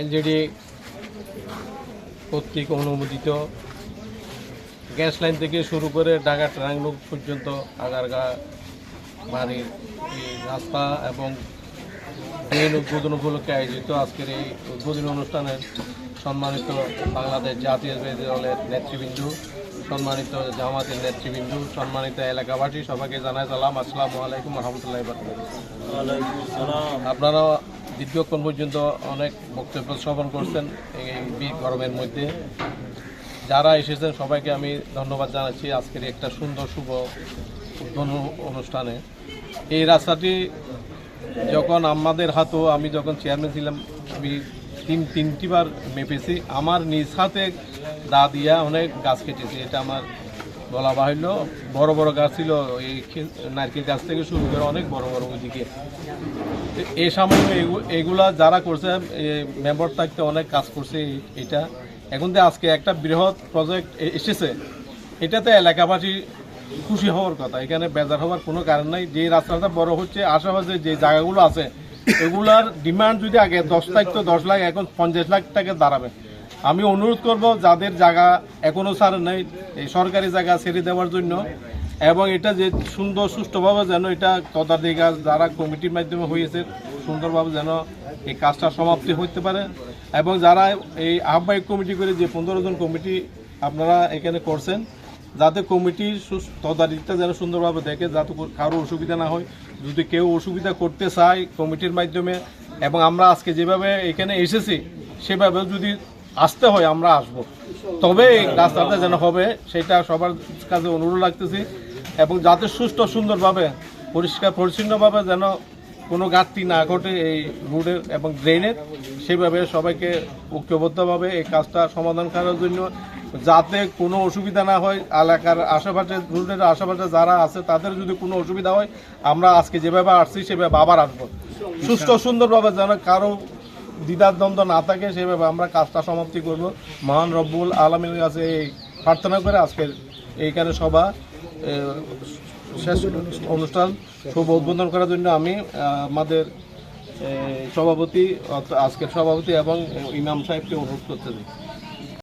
LGD কর্তৃক অনুমোদিত। Gas line থেকে শুরু করে ঢাকা ট্রাঙ্গলুক পর্যন্ত আগারগা বাড়ির রাস্তা এবং ট্রেন উদ্বোধন উপলক্ষে আয়োজিত আজকের এই উদ্বোধনী অনুষ্ঠানের সম্মানিত বাংলাদেশ জাতীয় দলের নেতৃবৃন্দ সম্মানিত জামাতের নেতৃবৃন্দ সম্মানিত এলাকাবাসী সবাইকে জানাই সালাম আসসালামু আলাইকুম রহমতুল্লাহ আপনারা দীর্ঘক্ষণ পর্যন্ত অনেক বক্তব্য শ্রবণ করছেন এই গরমের মধ্যে। যারা এসেছেন, সবাইকে আমি ধন্যবাদ জানাচ্ছি আজকের একটা সুন্দর, শুভ উদ্বোধন অনুষ্ঠানে। এই রাস্তাটি যখন আমাদের হাতও, আমি যখন চেয়ারম্যান ছিলাম, আমি তিন তিনটিবার মেপেছি। আমার নিজ হাতে দা দিয়া অনেক গাছ কেটেছি, এটা আমার বলা বাহুল্য। বড় বড় গাছ ছিল, এই নারকেল গাছ থেকে শুরু করে অনেক বড় বড় ওইদিকে। এই সামান্য এগু- এগুলা যারা করছে মেম্বার থাকতে অনেক কাজ করছে এটা। এখন যে আজকে একটা বৃহৎ প্রজেক্ট এসেছে। এটাতে এলাকাবাসী খুশি হওয়ার কথা। এখানে বেজার হওয়ার কোনো কারণ নাই। যে রাস্তাটা বড় হচ্ছে, আশেপাশে যে জায়গাগুলো আছে, এগুলার ডিমান্ড যদি আগে দশ লাখ তো দশ লাখ, এখন পঞ্চাশ লাখ টাকা দাঁড়াবে। আমি অনুরোধ করব যাদের জায়গা এখনও ছাড় নেই, এই সরকারি জায়গা ছেড়ে দেওয়ার জন্য। এবং এটা যে সুন্দর, সুষ্ঠুভাবে যেন এটা তদাধিকার যারা কমিটির মাধ্যমে হয়েছে, সুন্দরভাবে যেন এই কাজটা সমাপ্তি হতে পারে। এবং যারা এই আহ্বায়ক কমিটি করে যে পনেরো জন কমিটি আপনারা এখানে করছেন, যাতে কমিটি তদারকিটা যেন সুন্দরভাবে দেখে, যাতে কারও অসুবিধা না হয়। যদি কেউ অসুবিধা করতে চায় কমিটির মাধ্যমে, এবং আমরা আজকে যেভাবে এখানে এসেছি সেভাবে যদি আসতে হয়, আমরা আসব। তবে এই রাস্তাটা যেন হবে, সেটা সবার কাছে অনুরোধ রাখতেছি এবং যাতে সুস্থ সুন্দরভাবে, পরিষ্কার, পরিচ্ছন্নভাবে যেন কোনো ঘাটতি না ঘটে এই রোডের এবং ড্রেনের সেভাবে সবাইকে ঐক্যবদ্ধভাবে এই কাজটা সমাধান করার জন্য যাতে কোনো অসুবিধা না হয়। এলাকার আশেপাশে, রোডের আশেপাশে যারা আছে, তাদের যদি কোনো অসুবিধা হয়, আমরা আজকে যেভাবে আসছি, সেভাবে আবার আসব। সুস্থ সুন্দরভাবে যেন কারও দ্বিধার দ্বন্দ্ব না থাকে, সেভাবে আমরা কাজটা সমাপ্তি করব। মহান রব্বুল আলমীর কাছে এই প্রার্থনা করে আজকের এইখানে সভা শেষ অনুষ্ঠান শুভ উদ্বোধন করার জন্য আমি আমাদের সভাপতি আজকের সভাপতি এবং ইমাম সাহেবকে অনুরোধ করতে চাই।